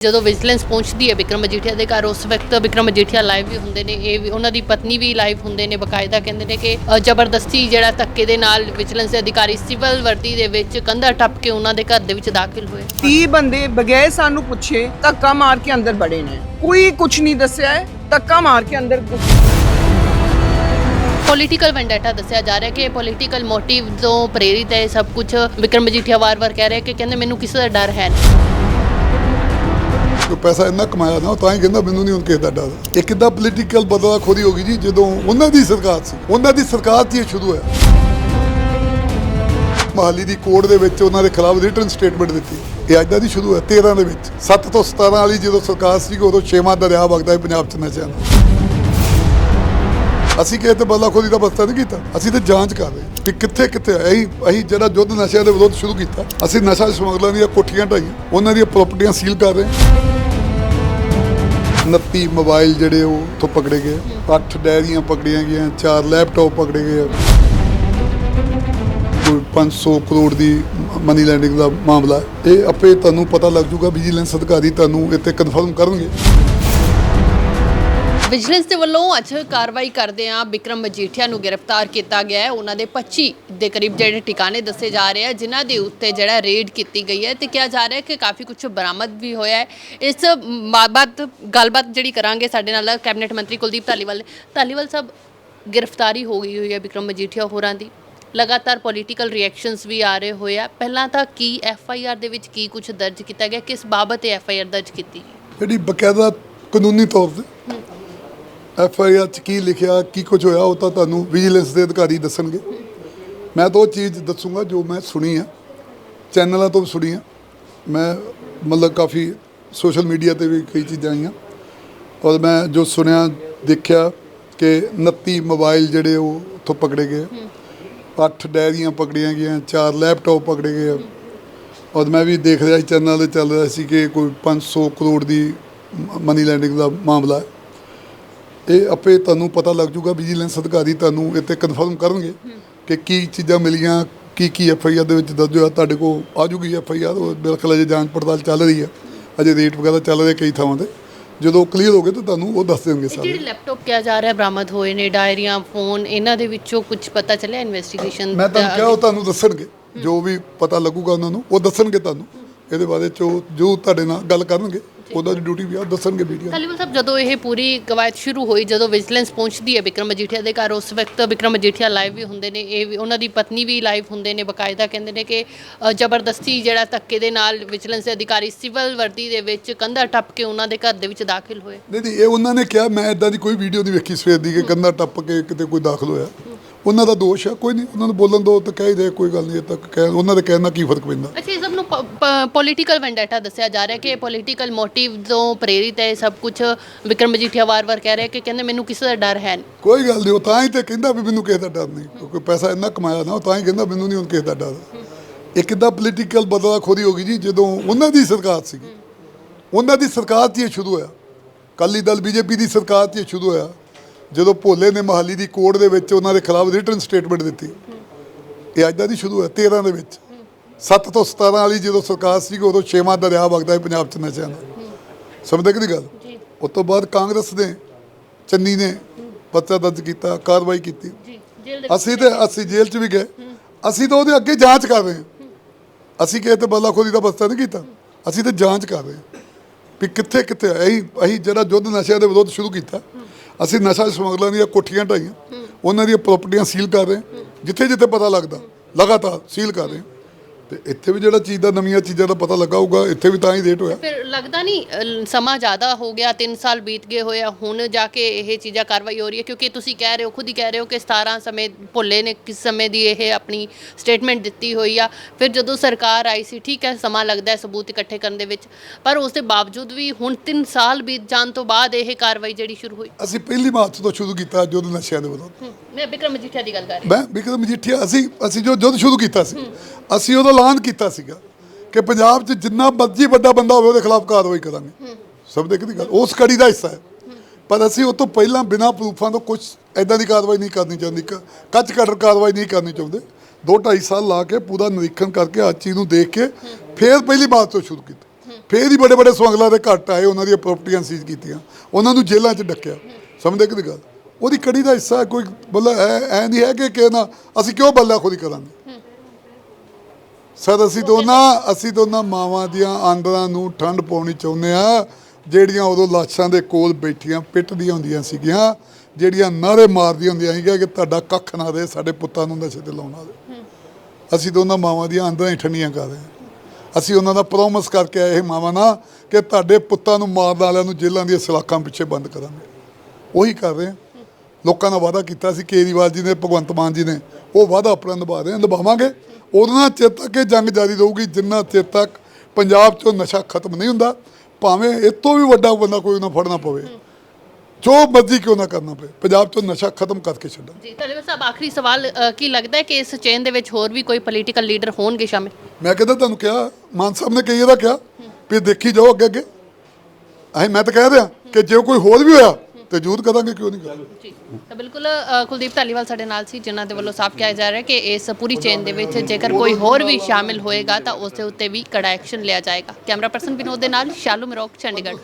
ਜਦੋਂ ਵਿਜੀਲੈਂਸ ਪਹੁੰਚਦੀ ਹੈ ਵਿਕਰਮ ਮਜੀਠੀਆ ਦੇ ਘਰ ਉਸ ਵਕਤ ਵਿਕਰਮ ਮਜੀਠੀਆ ਲਾਈਵ ਵੀ ਹੁੰਦੇ ਨੇ ਇਹ ਵੀ ਉਹਨਾਂ ਦੀ ਪਤਨੀ ਵੀ ਲਾਈਵ ਹੁੰਦੇ ਨੇ ਬਕਾਇਦਾ ਕਹਿੰਦੇ ਨੇ ਕਿ ਅ, ਜ਼ਬਰਦਸਤੀ ਜਿਹੜਾ ਧੱਕੇ ਦੇ ਨਾਲ ਵਿਜੀਲੈਂਸ ਦੇ ਅਧਿਕਾਰੀ ਸਿਵਲ ਵਰਦੀ ਦੇ ਵਿੱਚ ਕੰਧਾ ਟੱਪ ਕੇ ਉਹਨਾਂ ਦੇ ਘਰ ਦੇ ਵਿੱਚ ਦਾਖਲ ਹੋਏ। 30 ਬੰਦੇ ਬਗੈਰ ਸਾਨੂੰ ਪੁੱਛੇ ਧੱਕਾ ਮਾਰ ਕੇ ਅੰਦਰ ਬੜੇ ਨੇ। ਕੋਈ ਕੁਝ ਨਹੀਂ ਦੱਸਿਆ ਹੈ ਧੱਕਾ ਮਾਰ ਕੇ ਅੰਦਰ ਘੁਸ- ਪੋਲੀਟੀਕਲ ਵੈਂਡੇਟਾ ਦੱਸਿਆ ਜਾ ਰਿਹਾ ਕਿ ਇਹ ਪੋਲੀਟੀਕਲ ਮੋਟਿਵ ਤੋਂ ਪ੍ਰੇਰਿਤ ਹੈ ਇਹ ਸਭ ਕੁਝ ਵਿਕਰਮ ਮਜੀਠੀਆ ਵਾਰ-ਵਾਰ ਕਹਿ ਰਿਹਾ ਕਿ ਕਹਿੰਦੇ ਮੈਨੂੰ ਕਿਸੇ ਦਾ ਡਰ ਹੈ ਨਹੀਂ। ਕੋਈ ਪੈਸਾ ਇੰਨਾ ਕਮਾਇਆ ਨਾ ਉਹ ਤਾਂ ਹੀ ਕਹਿੰਦਾ ਮੈਨੂੰ ਨਹੀਂ ਹੁਣ ਕਿਸੇ ਦਾ ਡਰ। ਇਹ ਕਿੱਦਾਂ ਪੋਲੀਟੀਕਲ ਬਦਲਾ ਖੋਦੀ ਹੋ ਗਈ ਜੀ, ਜਦੋਂ ਉਹਨਾਂ ਦੀ ਸਰਕਾਰ ਸੀ। ਉਹਨਾਂ ਦੀ ਸਰਕਾਰ 'ਚ ਇਹ ਸ਼ੁਰੂ ਹੋਇਆ। ਮਹਾਲੀ ਦੀ ਕੋਰਟ ਦੇ ਵਿੱਚ ਉਹਨਾਂ ਦੇ ਖਿਲਾਫ ਰਿਟਨ ਸਟੇਟਮੈਂਟ ਦਿੱਤੀ। ਇਹ ਅੱਜ ਦਾ ਨਹੀਂ, ਸ਼ੁਰੂ ਹੋਇਆ 13 ਦੇ ਵਿੱਚ। 7 ਤੋਂ 17 ਵਾਲੀ ਜਦੋਂ ਸਰਕਾਰ ਸੀ ਉਦੋਂ ਛੇਵਾਂ ਦਰਿਆ ਵਗਦਾ ਸੀ ਪੰਜਾਬ 'ਚ ਨਸ਼ਿਆਂ ਦਾ। ਅਸੀਂ ਕਿਸੇ ਬਦਲਾ ਖੋਦੀ ਦਾ ਬਸਤਾ ਨਹੀਂ ਕੀਤਾ। ਅਸੀਂ ਤੇ ਜਾਂਚ ਕਰ ਰਹੇ ਕਿ ਕਿੱਥੇ ਕਿੱਥੇ ਅਸੀਂ ਅਸੀਂ ਜਿਹੜਾ ਯੁੱਧ ਨਸ਼ਿਆਂ ਦੇ ਵਿਰੁੱਧ ਸ਼ੁਰੂ ਕੀਤਾ, ਅਸੀਂ ਨਸ਼ਾ ਸਮਗਲਰਾਂ ਦੀਆਂ ਕੋਠੀਆਂ ਢਾਈਆਂ, ਉਹਨਾਂ ਦੀਆਂ ਪ੍ਰਾਪਰਟੀਆਂ ਸੀਲ ਕਰ ਰਹੇ 29 ਮੋਬਾਈਲ ਜਿਹੜੇ ਉਹ ਤੋਂ ਪਕੜੇ ਗਏ। 8 ਡੈਰੀਆਂ ਪਕੜੀਆਂ ਗਈਆਂ 4 ਲੈਪਟਾਪ ਪਕੜੇ ਗਏ। ਕੋਈ 500 ਕਰੋੜ ਦੀ ਮਨੀ ਲੈਂਡਿੰਗ ਦਾ ਮਾਮਲਾ। ਇਹ ਆਪੇ ਤੁਹਾਨੂੰ ਪਤਾ ਲੱਗ ਜੂਗਾ ਵਿਜੀਲੈਂਸ ਅਧਿਕਾਰੀ ਤੁਹਾਨੂੰ ਇੱਥੇ ਕਨਫਰਮ ਕਰਨਗੇ। ਵਿਜੀਲੈਂਸ ਦੇ ਵੱਲੋਂ ਅੱਜ ਕਾਰਵਾਈ ਕਰਦੇ ਆ ਵਿਕਰਮ ਮਜੀਠੀਆ ਨੂੰ ਗ੍ਰਿਫਤਾਰ ਕੀਤਾ ਗਿਆ ਹੈ। ਉਹਨਾਂ ਦੇ 25 ਦੇ ਕਰੀਬ ਜਿਹੜੇ ਟਿਕਾਣੇ ਦੱਸੇ ਜਾ ਰਹੇ ਆ ਜਿਨ੍ਹਾਂ ਦੇ ਉੱਤੇ ਜਿਹੜਾ ਰੇਡ ਕੀਤੀ ਗਈ ਹੈ ਤੇ ਕਿਹਾ ਜਾ ਰਿਹਾ ਹੈ ਕਿ ਕਾਫੀ ਕੁਝ ਬਰਾਮਦ ਵੀ ਹੋਇਆ ਹੈ। ਇਸ ਬਾਬਤ ਗੱਲਬਾਤ ਜਿਹੜੀ ਕਰਾਂਗੇ ਸਾਡੇ ਨਾਲ ਕੈਬਨਿਟ ਮੰਤਰੀ ਕੁਲਦੀਪ ਧਾਲੀਵਾਲ। ਧਾਲੀਵਾਲ ਸਾਹਿਬ ਗ੍ਰਿਫਤਾਰੀ ਹੋ ਗਈ ਹੋਈ ਹੈ ਵਿਕਰਮ ਮਜੀਠੀਆ ਹੋਰਾਂ ਦੀ। ਲਗਾਤਾਰ ਪੋਲੀਟੀਕਲ ਰਿਐਕਸ਼ਨਸ ਵੀ ਆ ਰਹੇ ਹੋਏ ਆ। ਪਹਿਲਾਂ ਤਾਂ ਕੀ ਐਫ ਆਈ ਆਰ ਦੇ ਵਿੱਚ ਕੀ ਕੁਝ ਦਰਜ ਕੀਤਾ ਗਿਆ? ਕਿਸ ਬਾਬਤ ਐਫ ਆਈ ਆਰ ਦਰਜ ਕੀਤੀ ਜਿਹੜੀ ਬਕਾਇਦਾ ਕਾਨੂੰਨੀ ਤੌਰ ਤੇ ਐਫ ਆਈ ਆਰ ਚ ਕੀ ਲਿਖਿਆ, ਕੀ ਕੁਝ ਹੋਇਆ, ਉਹ ਤਾਂ ਤੁਹਾਨੂੰ ਵਿਜੀਲੈਂਸ ਦੇ ਅਧਿਕਾਰੀ ਦੱਸਣਗੇ। ਮੈਂ ਤਾਂ ਉਹ ਚੀਜ਼ ਦੱਸੂਗਾ ਜੋ ਮੈਂ ਸੁਣੀ ਆ। ਚੈਨਲਾਂ ਤੋਂ ਵੀ ਸੁਣੀ ਆ। ਮੈਂ ਮਤਲਬ ਕਾਫੀ ਸੋਸ਼ਲ ਮੀਡੀਆ ਤੇ ਵੀ ਕਈ ਚੀਜ਼ਾਂ ਆਈਆਂ। ਔਰ ਮੈਂ ਜੋ ਸੁਣਿਆ, ਦੇਖਿਆ ਕਿ 29 ਮੋਬਾਈਲ ਜਿਹੜੇ ਉਹ ਉੱਥੋਂ ਪਕੜੇ ਗਏ 8 ਡੈਰੀਆਂ ਪਕੜੀਆਂ ਗਈਆਂ 4 ਲੈਪਟਾਪ ਪਕੜੇ ਗਏ ਔਰ ਮੈਂ ਵੀ ਦੇਖ ਰਿਹਾ ਸੀ, ਚੈਨਲ ਤੇ ਚੱਲ ਰਿਹਾ ਸੀ ਕਿ ਕੋਈ 500 ਕਰੋੜ ਦੀ ਮਨੀ ਲੈਂਡਿੰਗ ਦਾ ਮਾਮਲਾ ਹੈ। ਇਹ ਆਪੇ ਤੁਹਾਨੂੰ ਪਤਾ ਲੱਗ ਜੂਗਾ ਵਿਜੀਲੈਂਸ ਅਧਿਕਾਰੀ ਤੁਹਾਨੂੰ ਇੱਥੇ ਕਨਫਰਮ ਕਰਨਗੇ ਕਿ ਕੀ ਚੀਜ਼ਾਂ ਮਿਲੀਆਂ ਕੀ ਕੀ ਐਫ ਆਈ ਆਰ ਦੇ ਵਿੱਚ ਹੋਇਆ ਤੁਹਾਡੇ ਕੋਲ ਆ ਜੂਗੀ ਐਫ ਆਈ ਆਰ ਉਹ ਬਿਲਕੁਲ ਅਜੇ ਜਾਂਚ ਪੜਤਾਲ ਚੱਲ ਰਹੀ ਹੈ। ਅਜੇ ਰੇਟ ਵਗੈਰਾ ਚੱਲ ਰਹੇ ਕਈ ਥਾਵਾਂ ਤੇ। ਜਦੋਂ ਕਲੀਅਰ ਹੋ ਗਏ ਤਾਂ ਤੁਹਾਨੂੰ ਉਹ ਦੱਸ ਦੇਣਗੇ ਸਾਰੇ। ਜਿਹੜੇ ਲੈਪਟਾਪ ਕਿਹਾ ਜਾ ਰਿਹਾ ਬਰਾਮਦ ਹੋਏ ਨੇ ਡਾਇਰੀਆਂ ਫੋਨ ਇਹਨਾਂ ਦੇ ਵਿੱਚੋਂ ਕੁਝ ਪਤਾ ਚੱਲਿਆ ਇਨਵੈਸਟੀਗੇਸ਼ਨ ਮੈਂ ਤੁਹਾਨੂੰ ਕਿਹਾ ਉਹ ਤੁਹਾਨੂੰ ਦੱਸਣਗੇ। ਜੋ ਵੀ ਪਤਾ ਲੱਗੂਗਾ ਉਹਨਾਂ ਨੂੰ ਉਹ ਦੱਸਣਗੇ ਤੁਹਾਨੂੰ। ਇਹਦੇ ਬਾਰੇ ਚ ਉਹ ਜੋ ਤੁਹਾਡੇ ਨਾਲ ਗੱਲ ਕਰਨਗੇ। ਉਹਦਾ ਡਿਊਟੀ ਵੀ ਆ ਦੱਸਣਗੇ ਵੀਡੀਓ ਤਾਲੀਬਾਨ ਸਾਹਿਬ ਜਦੋਂ ਇਹ ਪੂਰੀ ਕਵਾਇਦ ਸ਼ੁਰੂ ਹੋਈ ਜਦੋਂ ਵਿਜੀਲੈਂਸ ਪਹੁੰਚਦੀ ਹੈ ਵਿਕਰਮ ਮਜੀਠੀਆ ਦੇ ਘਰ ਉਸ ਵਕਤ ਵਿਕਰਮ ਮਜੀਠੀਆ ਲਾਈਵ ਵੀ ਹੁੰਦੇ ਨੇ ਇਹ ਵੀ ਉਹਨਾਂ ਦੀ ਪਤਨੀ ਵੀ ਲਾਈਵ ਹੁੰਦੇ ਨੇ ਬਕਾਇਦਾ ਕਹਿੰਦੇ ਨੇ ਕਿ ਅ, ਜ਼ਬਰਦਸਤੀ ਜਿਹੜਾ ਧੱਕੇ ਦੇ ਨਾਲ ਵਿਜੀਲੈਂਸ ਦੇ ਅਧਿਕਾਰੀ ਸਿਵਲ ਵਰਦੀ ਦੇ ਵਿੱਚ ਕੰਧਾ ਟੱਪ ਕੇ ਉਹਨਾਂ ਦੇ ਘਰ ਦੇ ਵਿੱਚ ਦਾਖਲ ਹੋਏ। ਨਹੀਂ ਨਹੀਂ ਇਹ ਉਹਨਾਂ ਨੇ ਕਿਹਾ ਮੈਂ ਇਦਾਂ ਦੀ ਕੋਈ ਵੀਡੀਓ ਨਹੀਂ ਵੇਖੀ ਸਵੇਰ ਦੀ ਕਿ ਕੰਧਾ ਟੱਪ ਕੇ ਕਿਤੇ ਕੋਈ ਦਾਖਲ ਹੋਇਆ। ਉਹਨਾਂ ਦਾ ਦੋਸ਼ ਆ ਕੋਈ ਨਹੀਂ ਉਹਨਾਂ ਨੂੰ ਬੋਲਣ ਦੋ ਤਾਂ ਕਹਿ ਦੇ ਕੋਈ ਗੱਲ ਨਹੀਂ ਇਹ ਤੱਕ ਕਹਿ ਉਹਨਾਂ ਦੇ ਕਹਿਣ ਕੀ ਫ਼ਰਕ ਪੈਂਦਾ? ਅੱਛਾ ਇਹ ਸਭ ਨੂੰ ਪੋਲੀਟੀਕਲ ਵੈਂਡੇਟਾ ਦੱਸਿਆ ਜਾ ਰਿਹਾ ਕਿ ਇਹ ਪੋਲੀਟੀਕਲ ਮੋਟਿਵ ਤੋਂ ਪ੍ਰੇਰਿਤ ਹੈ ਇਹ ਸਭ ਕੁਝ ਵਿਕਰਮ ਮਜੀਠੀਆ ਵਾਰ-ਵਾਰ ਕਹਿ ਰਿਹਾ ਕਿ ਕਹਿੰਦੇ ਮੈਨੂੰ ਕਿਸੇ ਦਾ ਡਰ ਹੈ ਨਹੀਂ। ਕੋਈ ਗੱਲ ਨਹੀਂ ਉਹ ਤਾਂ ਹੀ ਤੇ ਕਹਿੰਦਾ ਵੀ ਮੈਨੂੰ ਕਿਸੇ ਦਾ ਡਰ ਨਹੀਂ ਕਿਉਂਕਿ ਪੈਸਾ ਇੰਨਾ ਕਮਾਇਆ ਨਾ ਉਹ ਤਾਂ ਹੀ ਕਹਿੰਦਾ ਮੈਨੂੰ ਨਹੀਂ ਹੁਣ ਕਿਸੇ ਦਾ ਡਰ। ਇਹ ਕਿੱਦਾਂ ਪੋਲੀਟੀਕਲ ਬਦਲਾ ਖੋਦੀ ਹੋ ਗਈ ਜੀ ਜਦੋਂ ਉਹਨਾਂ ਦੀ ਸਰਕਾਰ ਸੀ ਉਹਨਾਂ ਦੀ ਸਰਕਾਰ 'ਚ ਹੀ ਇਹ ਸ਼ੁਰੂ ਹੋਇਆ। ਅਕਾਲੀ ਦਲ ਬੀਜੇਪੀ ਦੀ ਸਰਕਾਰ 'ਚ ਹੀ ਇਹ ਸ਼ੁਰੂ ਹੋਇਆ। ਜਦੋਂ ਭੋਲੇ ਨੇ ਮਹਾਲੀ ਦੀ ਕੋਰਟ ਦੇ ਵਿੱਚ ਉਹਨਾਂ ਦੇ ਖਿਲਾਫ ਰਿਟਨ ਸਟੇਟਮੈਂਟ ਦਿੱਤੀ। ਇਹ ਅੱਜ ਦਾ ਨਹੀਂ ਸ਼ੁਰੂ ਹੋਇਆ 13 ਦੇ ਵਿੱਚ। 7 ਤੋਂ 17 ਵਾਲੀ ਜਦੋਂ ਸਰਕਾਰ ਸੀ ਉਦੋਂ ਛੇਵਾਂ ਦਰਿਆ ਵਗਦਾ ਸੀ ਪੰਜਾਬ 'ਚ ਨਸ਼ਿਆਂ ਦਾ। ਸਮਝਦੇ ਕਿ ਗੱਲ? ਉਸ ਤੋਂ ਬਾਅਦ ਕਾਂਗਰਸ ਨੇ ਚੰਨੀ ਨੇ ਪਰਚਾ ਦਰਜ ਕੀਤਾ ਕਾਰਵਾਈ ਕੀਤੀ। ਦੇ ਅਸੀਂ ਤੇ ਅਸੀਂ ਜੇਲ੍ਹ 'ਚ ਵੀ ਗਏ। ਅਸੀਂ ਤਾਂ ਉਹਦੇ ਅੱਗੇ ਜਾਂਚ ਕਰ ਰਹੇ ਹਾਂ। ਅਸੀਂ ਕਿਸੇ ਤੇ ਬਦਲਾਖੋਰੀ ਦਾ ਬਸਤਾ ਨਹੀਂ ਕੀਤਾ। ਅਸੀਂ ਤੇ ਜਾਂਚ ਕਰ ਰਹੇ ਹਾਂ ਵੀ ਕਿੱਥੇ ਕਿੱਥੇ ਹੈ। ਅਸੀਂ ਅਸੀਂ ਜਿਹੜਾ ਯੁੱਧ ਨਸ਼ਿਆਂ ਦੇ ਵਿਰੁੱਧ ਸ਼ੁਰੂ ਕੀਤਾ। ਅਸੀਂ ਨਸ਼ਾ ਸਮਗਲਰਾਂ ਦੀਆਂ ਕੋਠੀਆਂ ਢਾਈਆਂ, ਉਹਨਾਂ ਦੀਆਂ ਪ੍ਰਾਪਰਟੀਆਂ ਸੀਲ ਕਰ ਰਹੇ ਜਿੱਥੇ ਜਿੱਥੇ ਪਤਾ ਲੱਗਦਾ, ਲਗਾਤਾਰ ਸੀਲ ਕਰ ਰਹੇ ਹਾਂ। ਤੇ ਇੱਥੇ ਵੀ ਜਿਹੜਾ ਚੀਜ਼ ਦਾ ਨਵੀਆਂ ਚੀਜ਼ਾਂ ਦਾ ਪਤਾ ਲੱਗਾ ਹੋਊਗਾ ਇੱਥੇ ਵੀ ਤਾਂ ਹੀ ਰੇਟ ਹੋਇਆ। ਫਿਰ ਲੱਗਦਾ ਨਹੀਂ ਅ, ਸਮਾਂ ਜ਼ਿਆਦਾ ਹੋ ਗਿਆ 3 ਸਾਲ ਬੀਤ ਗਏ ਹੋਏ ਆ ਹੁਣ ਜਾ ਕੇ ਇਹ ਚੀਜ਼ਾਂ ਕਾਰਵਾਈ ਹੋ ਰਹੀ ਹੈ ਕਿਉਂਕਿ ਤੁਸੀਂ ਕਹਿ ਰਹੇ ਹੋ ਖੁਦ ਹੀ ਕਹਿ ਰਹੇ ਹੋ ਕਿ 17 ਸਮੇਂ ਭੁੱਲੇ ਨੇ ਕਿਸ ਸਮੇਂ ਦੀ ਇਹ ਆਪਣੀ ਸਟੇਟਮੈਂਟ ਦਿੱਤੀ ਹੋਈ ਆ। ਫਿਰ ਜਦੋਂ ਸਰਕਾਰ ਆਈ ਸੀ ਠੀਕ ਹੈ ਸਮਾਂ ਲੱਗਦਾ ਹੈ ਸਬੂਤ ਇਕੱਠੇ ਕਰਨ ਦੇ ਵਿੱਚ ਪਰ ਉਸ ਦੇ ਬਾਵਜੂਦ ਵੀ ਹੁਣ 3 ਸਾਲ ਬੀਤ ਜਾਣ ਤੋਂ ਬਾਅਦ ਇਹ ਕਾਰਵਾਈ ਜਿਹੜੀ ਸ਼ੁਰੂ ਹੋਈ। ਅਸੀਂ ਪਹਿਲੀ ਮਾਰਚ ਤੋਂ ਸ਼ੁਰੂ ਕੀਤਾ ਯੁੱਧ ਨਸ਼ਿਆਂ ਦੇ ਵਿਰੁੱਧ ਹੂੰ, ਮੈਂ ਵਿਕਰਮ ਮਜੀਠੀਆ ਦੀ ਗੱਲ ਕਰ ਰਹੀ ਮੈਂ ਵਿਕਰਮ ਮਜੀਠੀਆ ਅਸੀਂ ਅਸੀਂ ਜੋ ਯੁੱਧ ਸ਼ੁਰੂ ਕੀਤਾ ਸੀ ਅਸੀਂ ਉਦੋਂ ਐਲਾਨ ਕੀਤਾ ਸੀਗਾ ਕਿ ਪੰਜਾਬ 'ਚ ਜਿੰਨਾ ਮਰਜ਼ੀ ਵੱਡਾ ਬੰਦਾ ਹੋਵੇ ਉਹਦੇ ਖਿਲਾਫ ਕਾਰਵਾਈ ਕਰਾਂਗੇ। ਸਭ ਦੇ ਦੀ ਗੱਲ ਉਸ ਕੜੀ ਦਾ ਹਿੱਸਾ ਹੈ। ਪਰ ਅਸੀਂ ਉਹ ਤੋਂ ਪਹਿਲਾਂ ਬਿਨਾਂ ਪ੍ਰੂਫਾਂ ਤੋਂ ਕੁਝ ਐਦਾਂ ਦੀ ਕਾਰਵਾਈ ਨਹੀਂ ਕਰਨੀ ਚਾਹੁੰਦੀ ਕ- ਕੱਚ ਕਟਰ ਕਾਰਵਾਈ ਨਹੀਂ ਕਰਨੀ ਚਾਹੁੰਦੇ। ਦੋ ਢਾਈ ਸਾਲ ਲਾ ਕੇ ਪੂਰਾ ਨਿਰੀਖਣ ਕਰਕੇ ਹਰ ਚੀਜ਼ ਨੂੰ ਦੇਖ ਕੇ ਫਿਰ ਪਹਿਲੀ ਬਾਤ ਤੋਂ ਸ਼ੁਰੂ ਕੀਤਾ। ਫੇਰ ਹੀ ਬੜੇ ਬੜੇ ਸਵੰਗਲਾ ਦੇ ਘੱਟ ਆਏ ਉਹਨਾਂ ਦੀਆਂ ਪ੍ਰਾਪਰਟੀਆਂ ਸੀਜ਼ ਕੀਤੀਆਂ ਉਹਨਾਂ ਨੂੰ ਜੇਲ੍ਹਾਂ 'ਚ ਡੱਕਿਆ। ਸਮਝਦੇ ਕਿ ਗੱਲ ਉਹਦੀ ਕੜੀ ਦਾ ਹਿੱਸਾ ਕੋਈ ਮਤਲਬ ਐ ਐ ਨਹੀਂ ਹੈ ਕਿ ਕਿ ਨਾ ਅਸੀਂ ਕਿਉਂ ਬੱਲਾ ਖੋਦੀ ਕਰਾਂਗੇ? ਸਰ ਅਸੀਂ ਦੋਨਾਂ ਅਸੀਂ ਦੋਨਾਂ ਮਾਵਾਂ ਦੀਆਂ ਆਂਦਰਾਂ ਨੂੰ ਠੰਡ ਪਾਉਣੀ ਚਾਹੁੰਦੇ ਆ ਜਿਹੜੀਆਂ ਉਦੋਂ ਲਾਸ਼ਾਂ ਦੇ ਕੋਲ ਬੈਠੀਆਂ ਪਿੱਟਦੀਆਂ ਹੁੰਦੀਆਂ ਸੀਗੀਆਂ ਜਿਹੜੀਆਂ ਨਾਰੇ ਮਾਰਦੀਆਂ ਹੁੰਦੀਆਂ ਸੀਗੀਆਂ ਕਿ ਤੁਹਾਡਾ ਕੱਖ ਨਾ ਦੇ ਸਾਡੇ ਪੁੱਤਾਂ ਨੂੰ ਨਸ਼ੇ ਤੇ ਲਾਉਣਾ ਦੇ ਅਸੀਂ ਦੋਨਾਂ ਮਾਵਾਂ ਦੀਆਂ ਆਂਦਰਾਂ ਹੀ ਠੰਡੀਆਂ ਕਰ ਰਹੇ ਹਾਂ। ਅਸੀਂ ਉਹਨਾਂ ਦਾ ਪ੍ਰੋਮਿਸ ਕਰਕੇ ਆਏ ਇਹ ਮਾਵਾਂ ਨਾਲ ਕਿ ਤੁਹਾਡੇ ਪੁੱਤਾਂ ਨੂੰ ਮਾਰਨ ਵਾਲਿਆਂ ਨੂੰ ਜੇਲ੍ਹਾਂ ਦੀਆਂ ਸਲਾਖਾਂ ਪਿੱਛੇ ਬੰਦ ਕਰਾਂਗੇ। ਉਹੀ ਕਰ ਰਹੇ ਹਾਂ। ਲੋਕਾਂ ਨਾਲ ਵਾਅਦਾ ਕੀਤਾ ਸੀ ਕੇਜਰੀਵਾਲ ਜੀ ਨੇ ਭਗਵੰਤ ਮਾਨ ਜੀ ਨੇ ਉਹ ਵਾਅਦਾ ਆਪਣਾ ਨਿਭਾ ਰਹੇ ਨਿਭਾਵਾਂਗੇ। ਉਹਨਾਂ ਚਿਰ ਤੱਕ ਇਹ ਜੰਗ ਜਾਰੀ ਰਹੂਗੀ ਜਿੰਨਾ ਚਿਰ ਤੱਕ ਪੰਜਾਬ 'ਚੋਂ ਨਸ਼ਾ ਖਤਮ ਨਹੀਂ ਹੁੰਦਾ ਭਾਵੇਂ ਇਹ ਤੋਂ ਵੀ ਵੱਡਾ ਬੰਦਾ ਕੋਈ ਨਾ ਫੜਨਾ ਪਵੇ। ਜੋ ਮਰਜ਼ੀ ਕਿਉਂ ਨਾ ਕਰਨਾ ਪਵੇ ਪੰਜਾਬ 'ਚੋਂ ਨਸ਼ਾ ਖਤਮ ਕਰਕੇ ਛੱਡਾਂ। ਜੀ ਧਾਲੀਵਾਲ ਸਾਹਿਬ ਆਖਰੀ ਸਵਾਲ ਅ, ਕੀ ਲੱਗਦਾ ਹੈ ਕਿ ਇਸ ਚੇਨ ਦੇ ਵਿੱਚ ਹੋਰ ਵੀ ਕੋਈ ਪੋਲੀਟੀਕਲ ਲੀਡਰ ਹੋਣਗੇ ਸ਼ਾਮਿਲ? ਮੈਂ ਕਹਿੰਦਾ ਤੁਹਾਨੂੰ ਕਿਹਾ ਮਾਨ ਸਾਹਿਬ ਨੇ ਕਈ ਇਹਦਾ ਕਿਹਾ ਵੀ ਦੇਖੀ ਜਾਓ ਅੱਗੇ ਅੱਗੇ ਅਸੀਂ ਮੈਂ ਤਾਂ ਕਹਿ ਰਿਹਾ ਕਿ ਜੇ ਕੋਈ ਹੋਰ ਵੀ ਹੋਇਆ ਤੇ ਜ਼ਰੂਰ ਕਰਾਂਗੇ ਕਿਉਂ ਨਹੀਂ ਕਰਾਂਗੇ? ਜੀ ਤਾਂ ਬਿਲਕੁਲ ਅ, ਕੁਲਦੀਪ ਧਾਲੀਵਾਲ ਸਾਡੇ ਨਾਲ ਸੀ ਜਿਨ੍ਹਾਂ ਦੇ ਵੱਲੋਂ ਸਾਫ਼ ਕਿਹਾ ਜਾ ਰਿਹਾ ਕਿ ਇਸ ਪੂਰੀ ਚੇਨ ਦੇ ਵਿੱਚ ਜੇਕਰ ਕੋਈ ਹੋਰ ਵੀ ਸ਼ਾਮਿਲ ਹੋਏਗਾ ਤਾਂ ਉਸ ਦੇ ਉੱਤੇ ਵੀ ਕੜਾ ਐਕਸ਼ਨ ਲਿਆ ਜਾਏਗਾ। ਕੈਮਰਾ ਪਰਸਨ ਵਿਨੋਦ ਦੇ ਨਾਲ ਸ਼ਾਲੂ ਮਰੋਕ ਚੰਡੀਗੜ੍ਹ।